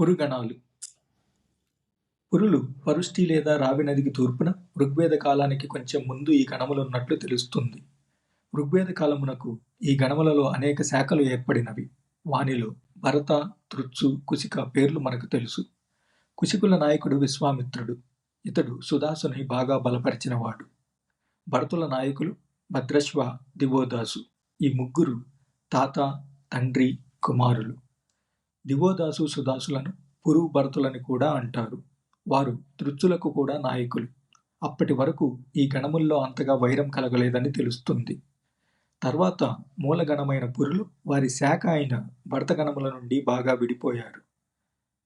పురుగణాలు. పురులు పరుష్టి లేదా రావి నదికి తూర్పున ఋగ్వేద కాలానికి కొంచెం ముందు ఈ గణములున్నట్లు తెలుస్తుంది. ఋగ్వేద కాలమునకు ఈ గణములలో అనేక శాఖలు ఏర్పడినవి. వానిలో భరత తృత్సు కుశిక పేర్లు మనకు తెలుసు. కుశికుల నాయకుడు విశ్వామిత్రుడు. ఇతడు సుదాసుని బాగా బలపరిచినవాడు. భరతుల నాయకులు భద్రశ్వ దివోదాసు. ఈ ముగ్గురు తాత తండ్రి కుమారులు. దివోదాసు సుదాసులను పురుగు భరతులని కూడా అంటారు. వారు తృచ్చులకు కూడా నాయకులు. అప్పటి వరకు ఈ గణముల్లో అంతగా వైరం కలగలేదని తెలుస్తుంది. తర్వాత మూలగణమైన పురులు వారి శాఖ అయిన భరతగణముల నుండి బాగా విడిపోయారు.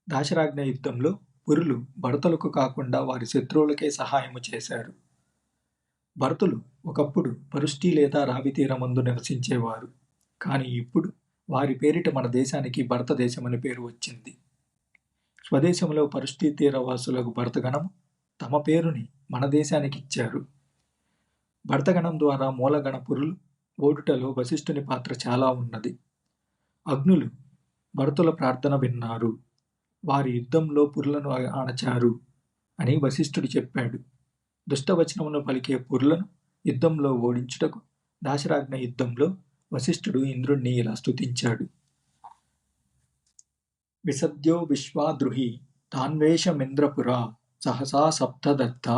దాశరాజ్ఞ యుద్ధంలో పురులు భరతులకు కాకుండా వారి శత్రువులకే సహాయము చేశారు. భరతులు ఒకప్పుడు పరుష్టి లేదా రావి తీరమందు నివసించేవారు. కానీ ఇప్పుడు వారి పేరిట మన దేశానికి భరతదేశం అనే పేరు వచ్చింది. స్వదేశంలో పరుష్టి తీరవాసులకు భరతగణం తమ పేరుని మన దేశానికి ఇచ్చారు. భరతగణం ద్వారా మూలగణ పురులు ఓడుటలో వశిష్ఠుని పాత్ర చాలా ఉన్నది. అగ్నులు భరతుల ప్రార్థన విన్నారు. వారి యుద్ధంలో పురులను అణచారు అని వశిష్ఠుడు చెప్పాడు. దుష్టవచనమును పలికే పురులను యుద్ధంలో ఓడించుటకు దాశరాజ్ఞ యుద్ధంలో వశిష్ఠుడు ఇంద్రుణ్ణి ఇలా స్తుతించాడు. విసద్యో విశ్వాద్రుహి తాన్వేషమింద్రపురా సహసా సప్తదత్త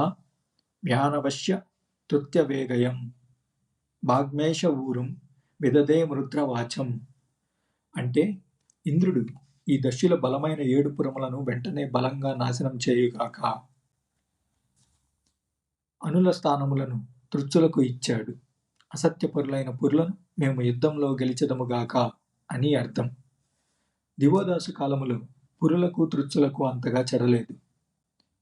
వ్యానవశ్య తృత్యవేగయం భాగ్మేష ఊరుం విదదే మృద్రవాచం. అంటే ఇంద్రుడు ఈ దశుల బలమైన ఏడు పురములను వెంటనే బలంగా నాశనం చేయుగాక అనుల స్థానములను తృత్సులకు ఇచ్చాడు. అసత్యపరులైన పురులను మేము యుద్ధంలో గెలిచెదముగాక అని అర్థం. దివోదాసు కాలములో పురులకు తృచ్చులకు అంతగా చెరలేదు.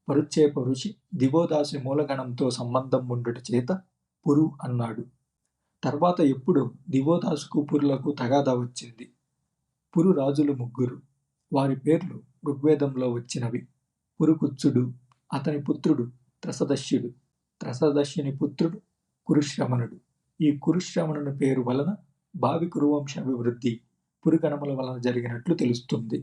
పరుచ్చే ఋషి దివోదాసు మూలగణంతో సంబంధం ఉండుట చేత పురు అన్నాడు. తర్వాత ఎప్పుడు దివోదాసుకు పురులకు తగాదా వచ్చింది. పురు రాజులు ముగ్గురు. వారి పేర్లు ఋగ్వేదంలో వచ్చినవి. పురుకుత్సుడు అతని పుత్రుడు త్రసదశ్యుడు త్రసదశ్యుని పుత్రుడు కురుశ్రమణుడు. ఈ కురుశ్రవణుని పేరు వలన భావి కురువంశ అభివృద్ధి పురుగణముల వలన జరిగినట్లు తెలుస్తుంది.